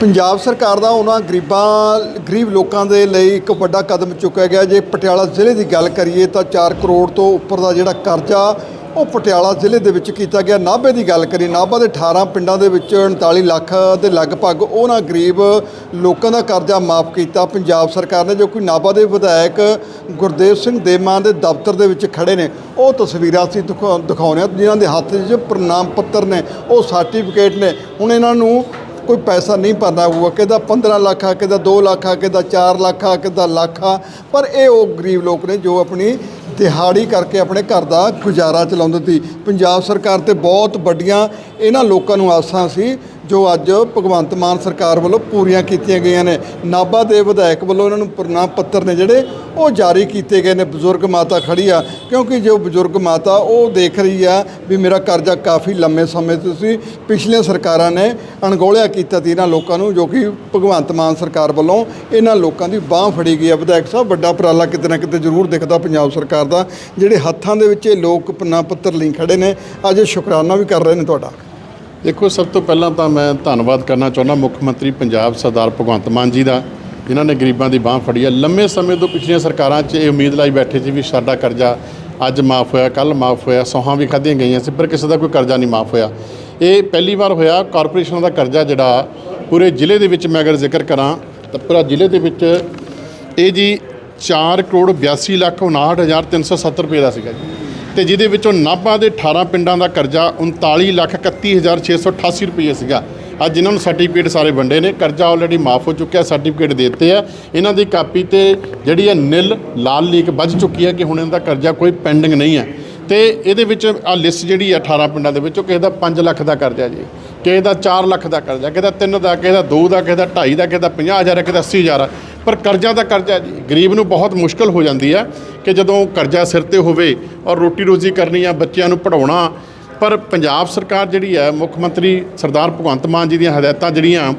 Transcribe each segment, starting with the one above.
ਪੰਜਾਬ ਸਰਕਾਰ ਦਾ ਉਹਨਾਂ ਗਰੀਬਾਂ, ਗਰੀਬ ਲੋਕਾਂ ਦੇ ਲਈ ਇੱਕ ਵੱਡਾ ਕਦਮ ਚੁੱਕਿਆ ਗਿਆ। ਜੇ ਪਟਿਆਲਾ ਜ਼ਿਲ੍ਹੇ ਦੀ ਗੱਲ ਕਰੀਏ ਤਾਂ 4 ਕਰੋੜ ਤੋਂ ਉੱਪਰ ਦਾ ਜਿਹੜਾ ਕਰਜ਼ਾ, ਉਹ ਪਟਿਆਲਾ ਜ਼ਿਲ੍ਹੇ ਦੇ ਵਿੱਚ ਕੀਤਾ ਗਿਆ। ਨਾਭੇ ਦੀ ਗੱਲ ਕਰੀ ਨਾਭਾ ਦੇ 18 ਪਿੰਡਾਂ ਦੇ ਵਿੱਚ 39 ਲੱਖ ਦੇ ਲਗਭਗ ਉਹਨਾਂ ਗਰੀਬ ਲੋਕਾਂ ਦਾ ਕਰਜ਼ਾ ਮਾਫ ਕੀਤਾ। ਪੰਜਾਬ ਸਰਕਾਰ ਨੇ, ਜੋ ਕਿ ਨਾਭਾ ਦੇ ਵਿਧਾਇਕ ਗੁਰਦੇਵ ਸਿੰਘ ਦੇਮਾਨ ਦੇ ਦਫ਼ਤਰ ਦੇ ਵਿੱਚ ਖੜੇ ਨੇ, ਉਹ ਤਸਵੀਰਾਂ ਅਸੀਂ ਦਿਖਾ- ਦਿਖਾਉਂਦੇ ਹਾਂ, ਜਿਨ੍ਹਾਂ ਦੇ ਹੱਥ 'ਚ ਪ੍ਰਣਾਮ ਪੱਤਰ ਨੇ, ਉਹ ਸਰਟੀਫਿਕੇਟ ਨੇ। ਹੁਣ ਇਹਨਾਂ ਨੂੰ ਕੋਈ ਪੈਸਾ ਨਹੀਂ ਭਰਨਾ ਹੋਊਗਾ ਕਿਦਾ 15 ਲੱਖ ਆ ਕਿਦਾ 2 ਲੱਖ ਆ ਕਿਦਾ 4 ਲੱਖ ਆ ਕਿਦਾ ਲੱਖ ਆ। ਪਰ ਇਹ ਉਹ ਗਰੀਬ ਲੋਕ ਨੇ ਜੋ ਆਪਣੀ ਦਿਹਾੜੀ ਕਰਕੇ ਆਪਣੇ ਘਰ ਦਾ ਗੁਜ਼ਾਰਾ ਚਲਾਉਂਦੇ ਸੀ। ਪੰਜਾਬ ਸਰਕਾਰ ਤੇ ਬਹੁਤ ਵੱਡੀਆਂ ਇਹਨਾਂ ਲੋਕਾਂ ਨੂੰ ਆਸਾਂ ਸੀ ਜੋ ਅੱਜ ਭਗਵੰਤ ਮਾਨ ਸਰਕਾਰ ਵੱਲੋਂ ਪੂਰੀਆਂ ਕੀਤੀਆਂ ਗਈਆਂ ਨੇ। ਨਾਭਾ ਦੇ ਵਿਧਾਇਕ ਵੱਲੋਂ ਇਹਨਾਂ ਨੂੰ ਪ੍ਰਣਾਮ ਪੱਤਰ ਨੇ ਜਿਹੜੇ, ਉਹ ਜਾਰੀ ਕੀਤੇ ਗਏ ਨੇ। ਬਜ਼ੁਰਗ ਮਾਤਾ ਖੜੀ ਆ। ਕਿਉਂਕਿ ਜੋ ਬਜ਼ੁਰਗ ਮਾਤਾ, ਉਹ ਦੇਖ ਰਹੀ ਆ ਵੀ ਮੇਰਾ ਕਰਜ਼ਾ ਕਾਫੀ ਲੰਮੇ ਸਮੇਂ ਤੋਂ ਸੀ। ਪਿਛਲੀਆਂ ਸਰਕਾਰਾਂ ਨੇ ਅਣਗੌਲਿਆ ਕੀਤਾ ਸੀ ਇਹਨਾਂ ਲੋਕਾਂ ਨੂੰ, ਜੋ ਕਿ ਭਗਵੰਤ ਮਾਨ ਸਰਕਾਰ ਵੱਲੋਂ ਇਹਨਾਂ ਲੋਕਾਂ ਦੀ ਬਾਹ ਫੜੀ ਗਈ ਆ। ਵਿਧਾਇਕ ਸਾਹਿਬ, ਵੱਡਾ ਉਪਰਾਲਾ ਕਿਤੇ ਨਾ ਕਿਤੇ ਜ਼ਰੂਰ ਦਿਖਦਾ ਪੰਜਾਬ ਸਰਕਾਰ ਦਾ। ਜਿਹੜੇ ਹੱਥਾਂ ਦੇ ਵਿੱਚ ਇਹ ਲੋਕ ਪ੍ਰਣਾਮ ਪੱਤਰ ਲਈ ਖੜੇ ਨੇ। ਅੱਜ ਸ਼ੁਕਰਾਨਾ ਵੀ ਕਰ ਰਹੇ ਨੇ ਤੁਹਾਡਾ। ਦੇਖੋ, ਸਭ ਤੋਂ ਪਹਿਲਾਂ ਤਾਂ ਮੈਂ ਧੰਨਵਾਦ ਕਰਨਾ ਚਾਹੁੰਦਾ ਮੁੱਖ ਮੰਤਰੀ ਪੰਜਾਬ ਸਰਦਾਰ ਭਗਵੰਤ ਮਾਨ ਜੀ ਦਾ, ਜਿਨ੍ਹਾਂ ਨੇ ਗਰੀਬਾਂ ਦੀ ਬਾਹ ਫੜੀ ਹੈ। ਲੰਮੇ ਸਮੇਂ ਤੋਂ ਪਿਛਲੀਆਂ ਸਰਕਾਰਾਂ 'ਚ ਇਹ ਉਮੀਦ ਲਾਈ ਬੈਠੇ ਸੀ ਵੀ ਸਾਡਾ ਕਰਜ਼ਾ ਅੱਜ ਮਾਫ ਹੋਇਆ ਕੱਲ ਮਾਫ ਹੋਇਆ, ਸੌਹਾਂ ਵੀ ਖਾਧੀਆਂ ਗਈਆਂ ਸੀ, ਪਰ ਕਿਸੇ ਦਾ ਕੋਈ ਕਰਜ਼ਾ ਨਹੀਂ ਮਾਫ ਹੋਇਆ। ਇਹ ਪਹਿਲੀ ਵਾਰ ਹੋਇਆ, ਕਾਰਪੋਰੇਸ਼ਨਾਂ ਦਾ ਕਰਜ਼ਾ ਜਿਹੜਾ ਪੂਰੇ ਜ਼ਿਲ੍ਹੇ ਦੇ ਵਿੱਚ ਮੈਂ ਅਗਰ ਜ਼ਿਕਰ ਕਰਾਂ, ਤਾਂ ਪੂਰਾ ਜ਼ਿਲ੍ਹੇ ਦੇ ਵਿੱਚ ਇਹ ਜੀ 4 ਕਰੋੜ 82 ਲੱਖ 59370 ਰੁਪਏ ਦਾ ਸੀਗਾ ਜੀ। ਤੇ ਜਿਹਦੇ ਵਿੱਚੋਂ ਨਾਭਾ ਦੇ 18 ਪਿੰਡਾਂ ਦਾ ਕਰਜ਼ਾ 39 ਲੱਖ 31688 ਰੁਪਏ ਸੀਗਾ। ਅੱਜ ਇਹਨਾਂ ਨੂੰ ਸਰਟੀਫਿਕੇਟ ਸਾਰੇ ਵੰਡੇ ਨੇ, ਕਰਜ਼ਾ ਆਲਰੇਡੀ ਮਾਫ ਹੋ ਚੁੱਕਿਆ ਸਰਟੀਫਿਕੇਟ ਦੇ ਦਿੱਤੇ ਆ। ਇਹਨਾਂ ਦੀ ਕਾਪੀ ਤੇ ਜਿਹੜੀ ਹੈ ਨਿਲ, ਲਾਲ ਲੀਕ ਵੱਜ ਚੁੱਕੀ ਹੈ ਕਿ ਹੁਣ ਇਹਨਾਂ ਦਾ ਕਰਜ਼ਾ ਕੋਈ ਪੈਂਡਿੰਗ ਨਹੀਂ ਹੈ ਤੇ ਇਹਦੇ ਵਿੱਚ ਆ ਲਿਸਟ ਜਿਹੜੀ ਹੈ 18 ਪਿੰਡਾਂ ਦੇ ਵਿੱਚੋਂ ਕਿਸੇ ਦਾ 5 ਲੱਖ ਦਾ ਕਰਜ਼ਾ ਜੀ, ਕਿਸੇ ਦਾ 4 ਲੱਖ ਦਾ ਕਰਜ਼ਾ, ਕਿਸੇ ਦਾ 3 ਦਾ, ਕਿਸੇ ਦਾ 2 ਦਾ, ਕਿਸੇ ਦਾ 2.5 ਦਾ, ਕਿਸੇ ਦਾ 50000 ਕਿਸੇ ਦਾ 80000 ਆ। ਪਰ ਕਰਜ਼ਾ ਦਾ ਕਰਜ਼ਾ ਜੀ ਗਰੀਬ ਨੂੰ ਬਹੁਤ ਮੁਸ਼ਕਲ ਹੋ ਜਾਂਦੀ ਹੈ ਕਿ ਜਦੋਂ ਕਰਜ਼ਾ ਸਿਰ ਤੇ ਹੋਵੇ ਔਰ ਰੋਟੀ ਰੋਜ਼ੀ ਕਰਨੀ ਆ ਬੱਚਿਆਂ ਨੂੰ ਪੜਾਉਣਾ ਪਰ ਪੰਜਾਬ ਸਰਕਾਰ ਜਿਹੜੀ ਹੈ ਮੁੱਖ ਮੰਤਰੀ ਸਰਦਾਰ ਭਗਵੰਤ ਮਾਨ ਜੀ ਦੀਆਂ ਹਦਾਇਤਾਂ ਜਿਹੜੀਆਂ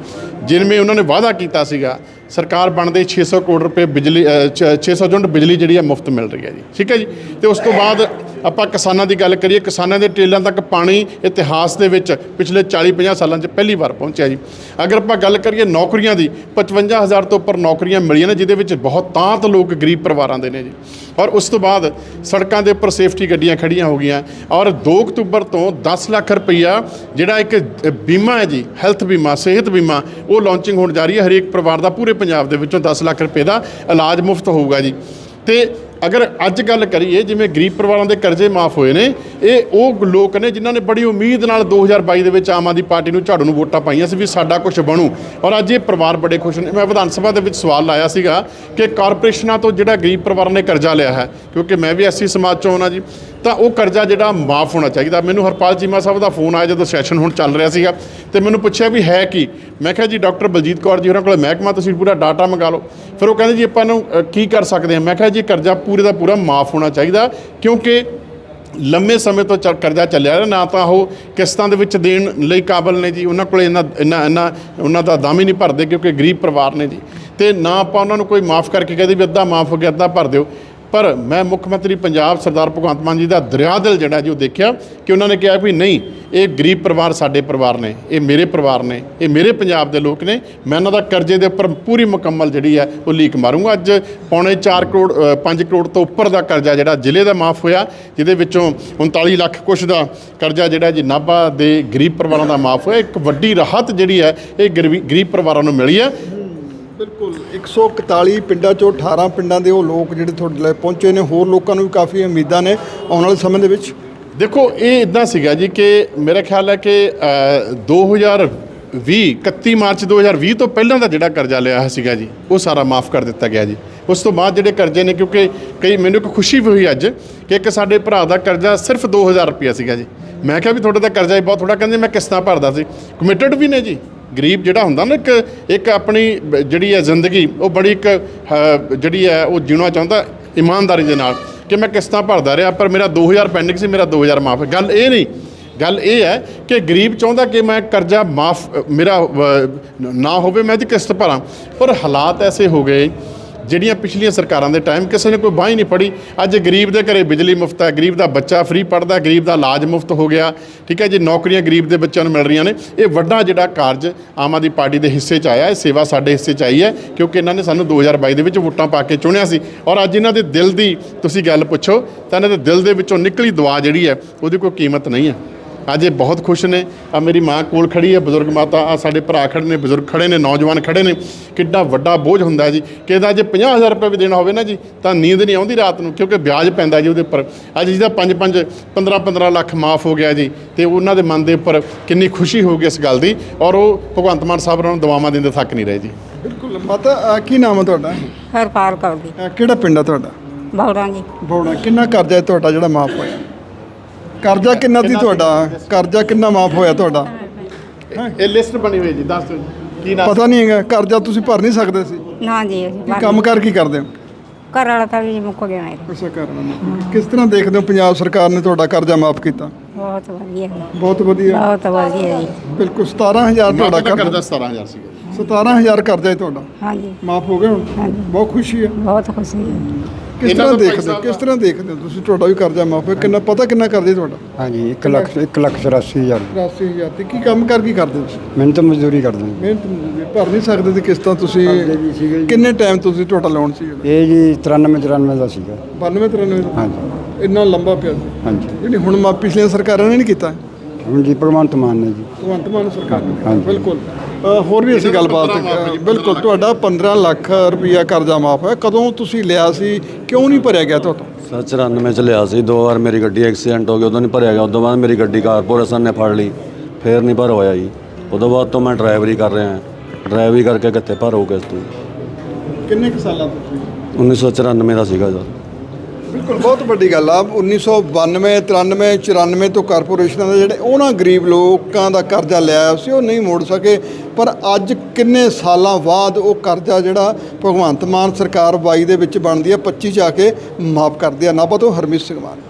ਜਿਨਵੇਂ ਉਹਨਾਂ ਨੇ ਵਾਅਦਾ ਕੀਤਾ ਸੀਗਾ ਸਰਕਾਰ ਬਣਦੇ 600 ਕਰੋੜ ਰੁਪਏ ਬਿਜਲੀ ਅ, ਛ- 600 ਯੂਨਿਟ ਬਿਜਲੀ ਜਿਹੜੀ ਹੈ ਮੁਫਤ ਮਿਲ ਰਹੀ ਹੈ ਜੀ। ਠੀਕ ਹੈ ਜੀ? ਤੇ ਉਸ ਤੋਂ ਬਾਅਦ ਆਪਾਂ ਕਿਸਾਨਾਂ ਦੀ ਗੱਲ ਕਰੀਏ, ਕਿਸਾਨਾਂ ਦੇ ਟੇਲਾਂ ਤੱਕ ਪਾਣੀ ਇਤਿਹਾਸ ਦੇ ਵਿੱਚ ਪਿਛਲੇ 40-50 ਸਾਲਾਂ 'ਚ ਪਹਿਲੀ ਵਾਰ ਪਹੁੰਚਿਆ ਜੀ। ਅਗਰ ਆਪਾਂ ਗੱਲ ਕਰੀਏ ਨੌਕਰੀਆਂ ਦੀ 55000 ਤੋਂ ਉੱਪਰ ਨੌਕਰੀਆਂ ਮਿਲੀਆਂ ਨੇ, ਜਿਹਦੇ ਵਿੱਚ ਬਹੁਤ ਤਾਂਤ ਲੋਕ ਗਰੀਬ ਪਰਿਵਾਰਾਂ ਦੇ ਨੇ ਜੀ। ਔਰ ਉਸ ਤੋਂ ਬਾਅਦ ਸੜਕਾਂ ਦੇ ਉੱਪਰ ਸੇਫਟੀ ਗੱਡੀਆਂ ਖੜੀਆਂ ਹੋ ਗਈਆਂ ਔਰ 2 ਅਕਤੂਬਰ ਤੋਂ 10 ਲੱਖ ਰੁਪਈਆ ਜਿਹੜਾ ਇੱਕ ਬੀਮਾ ਹੈ ਜੀ ਹੈਲਥ ਬੀਮਾ, ਸਿਹਤ ਬੀਮਾ, ਉਹ ਲਾਂਚਿੰਗ ਹੋਣ ਜਾ ਰਹੀ ਹੈ। ਹਰੇਕ ਪਰਿਵਾਰ ਦਾ ਪੂਰੇ ਪੰਜਾਬ ਦੇ ਵਿੱਚੋਂ 10 ਲੱਖ ਰੁਪਏ ਦਾ ਇਲਾਜ ਮੁਫਤ ਹੋਊਗਾ ਜੀ। ਤੇ ਅਗਰ ਅੱਜ ਗੱਲ ਕਰੀਏ, ਜਿਵੇਂ ਗਰੀਬ ਪਰਿਵਾਰਾਂ ਦੇ ਕਰਜ਼ੇ ਮਾਫ ਹੋਏ ਨੇ, ਇਹ ਉਹ ਲੋਕ ਨੇ ਜਿਨ੍ਹਾਂ ਨੇ ਬੜੀ ਉਮੀਦ ਨਾਲ 2022 ਦੇ ਵਿੱਚ ਆਮ ਆਦਮੀ ਪਾਰਟੀ ਨੂੰ ਝਾੜੂ ਨੂੰ ਵੋਟਾਂ ਪਾਈਆਂ ਸੀ ਵੀ ਸਾਡਾ ਕੁਝ ਬਣੂ। ਔਰ ਅੱਜ ਇਹ ਪਰਿਵਾਰ ਬੜੇ ਖੁਸ਼ ਨੇ। ਮੈਂ ਵਿਧਾਨ ਸਭਾ ਦੇ ਵਿੱਚ ਸਵਾਲ ਲਾਇਆ ਸੀਗਾ ਕਿ ਕਾਰਪੋਰੇਸ਼ਨਾਂ ਤੋਂ ਜਿਹੜਾ ਗਰੀਬ ਪਰਿਵਾਰਾਂ ਨੇ ਕਰਜ਼ਾ ਲਿਆ ਹੈ, ਕਿਉਂਕਿ ਮੈਂ ਵੀ ਐਸੀ ਸਮਾਜ ਚੋਂ ਹਾਂ ਜੀ ਤਾਂ ਉਹ ਕਰਜ਼ਾ ਜਿਹੜਾ ਮਾਫ ਹੋਣਾ ਚਾਹੀਦਾ। ਮੈਨੂੰ ਹਰਪਾਲ ਚੀਮਾ ਸਾਹਿਬ ਦਾ ਫੋਨ ਆਇਆ ਜਦੋਂ ਸੈਸ਼ਨ ਹੁਣ ਚੱਲ ਰਿਹਾ ਸੀਗਾ ਤੇ ਮੈਨੂੰ ਪੁੱਛਿਆ ਵੀ ਹੈ ਕੀ? ਮੈਂ ਕਿਹਾ ਜੀ ਡਾਕਟਰ ਬਲਜੀਤ ਕੌਰ ਜੀ ਉਹਨਾਂ ਕੋਲ ਮਹਿਕਮਾ, ਤੁਸੀਂ ਪੂਰਾ ਡਾਟਾ ਮੰਗਾ ਲਓ। ਫਿਰ ਉਹ ਕਹਿੰਦੇ ਜੀ ਆਪਾਂ ਨੂੰ ਕੀ ਕਰ ਸਕਦੇ ਹਾਂ? ਮੈਂ ਕਿਹਾ ਜੀ ਕਰਜ਼ਾ ਪੂਰੇ ਦਾ ਪੂਰਾ ਮਾਫ ਹੋਣਾ ਚਾਹੀਦਾ ਕਿਉਂਕਿ ਲੰਮੇ ਸਮੇਂ ਤੋਂ ਚੱਲ, ਕਰਜ਼ਾ ਚੱਲਿਆ ਰਿਹਾ। ਨਾ ਤਾਂ ਉਹ ਕਿਸ਼ਤਾਂ ਦੇ ਵਿੱਚ ਦੇਣ ਲਈ ਕਾਬਲ ਨੇ ਜੀ। ਉਹਨਾਂ ਕੋਲ ਇੰਨਾ ਇੰਨਾ ਇੰਨਾ, ਉਹਨਾਂ ਦਾ ਦਮ ਹੀ ਨਹੀਂ ਭਰਦੇ ਕਿਉਂਕਿ ਗਰੀਬ ਪਰਿਵਾਰ ਨੇ ਜੀ। ਤੇ ਨਾ ਆਪਾਂ ਉਹਨਾਂ ਨੂੰ ਕੋਈ ਮਾਫ ਕਰਕੇ ਕਹਦੇ ਵੀ ਅੱਧਾ ਮਾਫ ਹੋ ਗਿਆ, ਅੱਧਾ ਭਰ ਦਿਓ। ਪਰ ਮੈਂ ਮੁੱਖ ਮੰਤਰੀ ਪੰਜਾਬ ਸਰਦਾਰ ਭਗਵੰਤ ਮਾਨ ਜੀ ਦਾ ਦਰਿਆ ਦਿਲ ਜਿਹੜਾ ਜੀ ਉਹ ਦੇਖਿਆ ਕਿ ਉਹਨਾਂ ਨੇ ਕਿਹਾ ਵੀ ਨਹੀਂ, ਇਹ ਗਰੀਬ ਪਰਿਵਾਰ ਸਾਡੇ ਪਰਿਵਾਰ ਨੇ, ਇਹ ਮੇਰੇ ਪਰਿਵਾਰ ਨੇ, ਇਹ ਮੇਰੇ ਪੰਜਾਬ ਦੇ ਲੋਕ ਨੇ, ਮੈਂ ਉਹਨਾਂ ਦਾ ਕਰਜ਼ੇ ਦੇ ਉੱਪਰ ਪੂਰੀ ਮੁਕੰਮਲ ਜਿਹੜੀ ਹੈ ਉਹ ਲੀਕ ਮਾਰੂੰਗਾ। ਅੱਜ ਪੌਣੇ 4 ਕਰੋੜ 5 ਕਰੋੜ ਤੋਂ ਉੱਪਰ ਦਾ ਕਰਜ਼ਾ ਜਿਹੜਾ ਜ਼ਿਲ੍ਹੇ ਦਾ ਮਾਫ ਹੋਇਆ, ਜਿਹਦੇ ਵਿੱਚੋਂ 39 ਲੱਖ ਕੁਛ ਦਾ ਕਰਜ਼ਾ ਜਿਹੜਾ ਜੀ ਨਾਭਾ ਦੇ ਗਰੀਬ ਪਰਿਵਾਰਾਂ ਦਾ ਮਾਫ ਹੋਇਆ। ਇੱਕ ਵੱਡੀ ਰਾਹਤ ਜਿਹੜੀ ਹੈ, ਇਹ ਗਰੀਬੀ- ਗਰੀਬ ਪਰਿਵਾਰਾਂ ਨੂੰ ਮਿਲੀ ਹੈ। ਬਿਲਕੁਲ 141 ਪਿੰਡਾਂ ਚੋਂ 18 ਪਿੰਡਾਂ ਦੇ ਉਹ ਲੋਕ ਜਿਹੜੇ ਤੁਹਾਡੇ ਲਈ ਪਹੁੰਚੇ ਨੇ ਹੋਰ ਲੋਕਾਂ ਨੂੰ ਵੀ ਕਾਫੀ ਉਮੀਦਾਂ ਨੇ ਆਉਣ ਵਾਲੇ ਸਮੇਂ ਦੇ ਵਿੱਚ। ਦੇਖੋ ਇਹ ਇਦਾਂ ਸੀਗਾ ਜੀ ਕਿ ਮੇਰਾ ਖਿਆਲ ਹੈ ਕਿ ਅ, 2020 31 ਮਾਰਚ 2020 ਤੋਂ ਪਹਿਲਾਂ ਦਾ ਜਿਹੜਾ ਕਰਜ਼ਾ ਲਿਆ ਸੀਗਾ ਜੀ ਉਹ ਸਾਰਾ ਮਾਫ ਕਰ ਦਿੱਤਾ ਗਿਆ ਜੀ। ਉਸ ਤੋਂ ਬਾਅਦ ਜਿਹੜੇ ਕਰਜ਼ੇ ਨੇ ਕਿਉਂਕਿ ਕਈ ਮੈਨੂੰ ਇੱਕ ਖੁਸ਼ੀ ਵੀ ਹੋਈ ਅੱਜ ਕਿ ਇੱਕ ਸਾਡੇ ਭਰਾ ਦਾ ਕਰਜ਼ਾ ਸਿਰਫ 2000 ਰੁਪਇਆ ਸੀਗਾ ਜੀ। ਮੈਂ ਕਿਹਾ ਵੀ ਤੁਹਾਡੇ ਦਾ ਕਰਜ਼ਾ ਹੀ ਬਹੁਤ ਥੋੜਾ ਕਹਿੰਦੇ ਮੈਂ ਕਿਸ਼ਤਾਂ ਭਰਦਾ ਸੀ। ਕਮਿਟਡ ਵੀ ਨੇ ਜੀ। ਗਰੀਬ ਜਿਹੜਾ ਹੁੰਦਾ ਨਾ, ਇੱਕ ਇੱਕ ਆਪਣੀ ਜਿਹੜੀ ਹੈ ਜ਼ਿੰਦਗੀ, ਉਹ ਬੜੀ ਇੱਕ ਜਿਹੜੀ ਹੈ ਉਹ ਜਿਉਣਾ ਚਾਹੁੰਦਾ ਇਮਾਨਦਾਰੀ ਦੇ ਨਾਲ ਕਿ ਮੈਂ ਕਿਸ਼ਤਾਂ ਭਰਦਾ ਰਿਹਾ, ਪਰ ਮੇਰਾ 2000 ਪੈਂਡਿੰਗ ਸੀ, ਮੇਰਾ 2000 ਮਾਫ ਗੱਲ ਇਹ ਨਹੀਂ, ਗੱਲ ਇਹ ਹੈ ਕਿ ਗਰੀਬ ਚਾਹੁੰਦਾ ਕਿ ਮੈਂ ਕਰਜ਼ਾ ਮਾਫ ਮੇਰਾ ਨਾ ਹੋਵੇ, ਮੈਂ ਇਹਦੀ ਕਿਸ਼ਤ ਭਰਾਂ। ਪਰ ਹਾਲਾਤ ਐਸੇ ਹੋ ਗਏ ਜਿਹੜੀਆਂ ਪਿਛਲੀਆਂ ਸਰਕਾਰਾਂ ਦੇ ਟਾਈਮ ਕਿਸੇ ਨੇ ਕੋਈ ਬਾਹ ਹੀ ਨਹੀਂ ਫੜੀ। ਅੱਜ ਗਰੀਬ ਦੇ ਘਰੇ ਬਿਜਲੀ ਮੁਫਤ ਹੈ, ਗਰੀਬ ਦਾ ਬੱਚਾ ਫ੍ਰੀ ਪੜਦਾ ਗਰੀਬ ਦਾ ਇਲਾਜ ਮੁਫਤ ਹੋ ਗਿਆ। ਠੀਕ ਹੈ ਜੀ, ਨੌਕਰੀਆਂ ਗਰੀਬ ਦੇ ਬੱਚਿਆਂ ਨੂੰ ਮਿਲ ਰਹੀਆਂ ਨੇ। ਇਹ ਵੱਡਾ ਜਿਹੜਾ ਕਾਰਜ ਆਮ ਆਦਮੀ ਪਾਰਟੀ ਦੇ ਹਿੱਸੇ 'ਚ ਆਇਆ, ਇਹ ਸੇਵਾ ਸਾਡੇ ਹਿੱਸੇ 'ਚ ਆਈ ਹੈ, ਕਿਉਂਕਿ ਇਹਨਾਂ ਨੇ ਸਾਨੂੰ 2022 ਦੇ ਵਿੱਚ ਵੋਟਾਂ ਪਾ ਕੇ ਚੁਣਿਆ ਸੀ। ਔਰ ਅੱਜ ਇਹਨਾਂ ਦੇ ਦਿਲ ਦੀ ਤੁਸੀਂ ਗੱਲ ਪੁੱਛੋ, ਤਾਂ ਇਹਨਾਂ ਦੇ ਦਿਲ ਦੇ ਵਿੱਚੋਂ ਨਿਕਲੀ ਦੁਆ ਜਿਹੜੀ ਹੈ, ਉਹਦੀ ਕੋਈ ਕੀਮਤ ਨਹੀਂ ਹੈ। ਅੱਜ ਇਹ ਬਹੁਤ ਖੁਸ਼ ਨੇ। ਆ ਮੇਰੀ ਮਾਂ ਕੋਲ ਖੜੀ ਹੈ ਬਜ਼ੁਰਗ ਮਾਤਾ ਆ ਸਾਡੇ ਭਰਾ ਖੜੇ ਨੇ ਬਜ਼ੁਰਗ ਖੜੇ ਨੇ ਨੌਜਵਾਨ ਖੜੇ ਨੇ। ਕਿੱਡਾ ਵੱਡਾ ਬੋਝ ਹੁੰਦਾ ਹੈ ਜੀ। ਕਿ ਇਹਦਾ ਜੇ 50000 ਰੁਪਏ ਵੀ ਦੇਣਾ ਹੋਵੇ ਨਾ ਜੀ ਤਾਂ ਨੀਂਦ ਨਹੀਂ ਆਉਂਦੀ ਰਾਤ ਨੂੰ ਕਿਉਂਕਿ ਵਿਆਜ ਪੈਂਦਾ ਜੀ ਉਹਦੇ ਉੱਪਰ। ਅੱਜ ਜਿਹਦਾ 5-5 15-15 ਲੱਖ ਮਾਫ ਹੋ ਗਿਆ ਜੀ ਤੇ ਉਹਨਾਂ ਦੇ ਮਨ ਦੇ ਉੱਪਰ ਕਿੰਨੀ ਖੁਸ਼ੀ ਹੋਊਗੀ ਇਸ ਗੱਲ ਦੀ ਔਰ ਉਹ ਭਗਵੰਤ ਮਾਨ ਸਾਹਿਬ ਉਹਨਾਂ ਨੂੰ ਦੁਆਵਾਂ ਦਿੰਦੇ ਥੱਕ ਨਹੀਂ ਰਹੇ ਜੀ। ਬਿਲਕੁਲ। ਮਾਤਾ ਕੀ ਨਾਮ ਹੈ ਤੁਹਾਡਾ? ਹਰਪਾਲ ਕੌਰ ਦੀ ਅ, ਕਿਹੜਾ ਪਿੰਡ ਹੈ ਤੁਹਾਡਾ? ਬੌੜਾਂ ਜੀ। ਬੌੜਾ। ਕਿੰਨਾ ਕਰਜ਼ਾ ਹੈ ਤੁਹਾਡਾ ਜਿਹੜਾ ਮਾਫ ਹੋਇਆ? ਕਰਜ਼ਾ ਕਿੰਨਾ ਦੀ ਤੁਹਾਡਾ? ਕਰਜ਼ਾ ਕਿੰਨਾ ਮਾਫ ਹੋਇਆ ਤੁਹਾਡਾ? ਇਹ ਲਿਸਟ ਬਣੀ ਹੋਈ ਜੀ ਦੱਸ ਦਿਓ ਜੀ। ਕੀ ਨਾਮ? ਪਤਾ ਨਹੀਂ ਹੈਗਾ ਕਰਜ਼ਾ ਤੁਸੀਂ ਭਰ ਨਹੀਂ ਸਕਦੇ ਸੀ। ਨਾ ਜੀ ਅਸੀਂ ਕੀ ਕੰਮ ਕਰ ਕੀ ਕਰਦੇ ਹੋ? ਘਰ ਵਾਲਾ ਤਾਂ ਵੀ ਮੁੱਕ ਗਿਆ ਮੇਰੇ। ਅੱਛਾ ਕਰਨਾ ਕਿਸ ਤਰ੍ਹਾਂ ਦੇਖਦੇ ਹੋ ਪੰਜਾਬ ਸਰਕਾਰ ਨੇ ਤੁਹਾਡਾ ਕਰਜ਼ਾ ਮਾਫ ਕੀਤਾ? ਬਹੁਤ ਵਧੀਆ ਜੀ। ਬਹੁਤ ਵਧੀਆ। ਬਹੁਤ ਵਧੀਆ ਜੀ। ਬਿਲਕੁਲ 17000 ਤੁਹਾਡਾ ਕਰਜ਼ਾ ਕਰਜ਼ਾ। 17000 ਸੀਗਾ 17000 ਕਰਜ਼ਾ ਹੈ ਤੁਹਾਡਾ। ਹਾਂਜੀ। ਮਾਫ ਹੋ ਗਿਆ ਹੁਣ? ਹਾਂਜੀ। ਬਹੁਤ ਖੁਸ਼ੀ ਹੈ। ਬਹੁਤ ਖੁਸ਼ੀ ਹੈ। ਕਿਸ ਇਹਨਾਂ ਤਰ੍ਹਾਂ ਭਾਈ ਦੇਖਦੇ ਹੋ? ਸਾਹਿਬ ਕਿਸ ਤਰ੍ਹਾਂ ਦੇਖਦੇ ਹੋ? ਤੁਸੀਂ ਤੁਹਾਡਾ ਵੀ ਕਰਜ਼ਾ ਮਾਫ ਹੋਇਆ। ਕਿੰਨਾ ਪਤਾ ਕਿੰਨਾ ਕਰਜ਼ਾ ਤੁਹਾਡਾ? ਹਾਂਜੀ 1 ਲੱਖ 1 ਲੱਖ 84000 83000 ਤੇ ਕੀ ਕੰਮ ਕਰ ਕੀ ਕਰਦੇ ਤੁਸੀਂ? ਮਿਹਨਤ ਤਾਂ ਮਜ਼ਦੂਰੀ ਕਰਦਾ। ਮਿਹਨਤ ਮਜ਼ਦੂਰੀ। ਭਰ ਨਹੀਂ ਸਕਦੇ ਤੇ ਕਿਸ਼ਤਾਂ ਤੁਸੀਂ ਕਰਦੇ ਵੀ ਸੀਗੇ ਜੀ। ਕਿੰਨੇ ਟਾਈਮ ਤੁਸੀਂ ਤੁਹਾਡਾ ਲੋਨ ਸੀ ਇਹ ਜੀ 93 94 ਦਾ ਸੀਗਾ। 92 93 ਦਾ? ਹਾਂਜੀ। ਇੰਨਾ ਲੰਬਾ ਪਿਆ ਸੀ। ਹਾਂਜੀ। ਜਿਹੜੀ ਹੁਣ ਮਾ ਪਿਛਲੀਆਂ ਸਰਕਾਰਾਂ ਨੇ ਨਹੀਂ ਕੀਤਾ? ਹੁਣ ਜੀ ਭਗਵੰਤ ਮਾਨ ਨੇ ਜੀ। ਭਗਵੰਤ ਮਾਨ ਸਰਕਾਰ ਨੇ। ਹਾਂਜੀ। ਬਿਲਕੁਲ। ਹੋਰ ਵੀ ਅਸੀਂ ਗੱਲਬਾਤ ਬਿਲਕੁਲ ਤੁਹਾਡਾ 15 ਲੱਖ ਰੁਪਇਆ ਕਰਜ਼ਾ ਮਾਫ ਹੈ ਕਦੋਂ ਤੁਸੀਂ ਲਿਆ ਸੀ? ਕਿਉਂ ਨਹੀਂ ਭਰਿਆ ਗਿਆ ਤੁਹਾਡਾ ਸਰ 94 ਚ ਲਿਆ ਸੀ। ਦੋ ਵਾਰ ਮੇਰੀ ਗੱਡੀ ਐਕਸੀਡੈਂਟ ਹੋ ਗਿਆ ਉਦੋਂ ਨਹੀਂ ਭਰਿਆ ਗਿਆ। ਉਦੋਂ ਬਾਅਦ ਮੇਰੀ ਗੱਡੀ ਕਾਰਪੋਰੇਸ਼ਨ ਨੇ ਫੜ ਲਈ। ਫੇਰ ਨਹੀਂ ਭਰ ਹੋਇਆ ਜੀ। ਉਦੋਂ ਬਾਅਦ ਤੋਂ ਮੈਂ ਡਰਾਈਵਰੀ ਕਰ ਰਿਹਾ ਡਰਾਈਵਰੀ ਕਰਕੇ ਕਿੱਥੇ ਭਰ ਹੋ ਗਿਆ ਤੂੰ ਕਿੰਨੇ ਕੁ ਸਾਲਾਂ ਤੋਂ ਤੁਸੀਂ? 1994 ਦਾ ਸੀਗਾ ਸਰ। ਬਿਲਕੁਲ, ਬਹੁਤ ਵੱਡੀ ਗੱਲ ਆ। 1992 93 94 ਤੋਂ ਕਾਰਪੋਰੇਸ਼ਨਾਂ ਦੇ ਜਿਹੜੇ ਉਹਨਾਂ ਗਰੀਬ ਲੋਕਾਂ ਦਾ ਕਰਜ਼ਾ ਲਿਆ ਸੀ, ਉਹ ਨਹੀਂ ਮੋੜ ਸਕੇ। ਪਰ ਅੱਜ ਕਿੰਨੇ ਸਾਲਾਂ ਬਾਅਦ ਉਹ ਕਰਜ਼ਾ ਜਿਹੜਾ ਭਗਵੰਤ ਮਾਨ ਸਰਕਾਰ 22 ਦੇ ਵਿੱਚ ਬਣਦੀ ਹੈ 25 ਚ ਆ ਕੇ ਮਾਫ ਕਰਦੇ ਆ ਨਾਭਾ ਤੋਂ ਹਰਮੀਤ ਸਿੰਘ ਮਾਨ।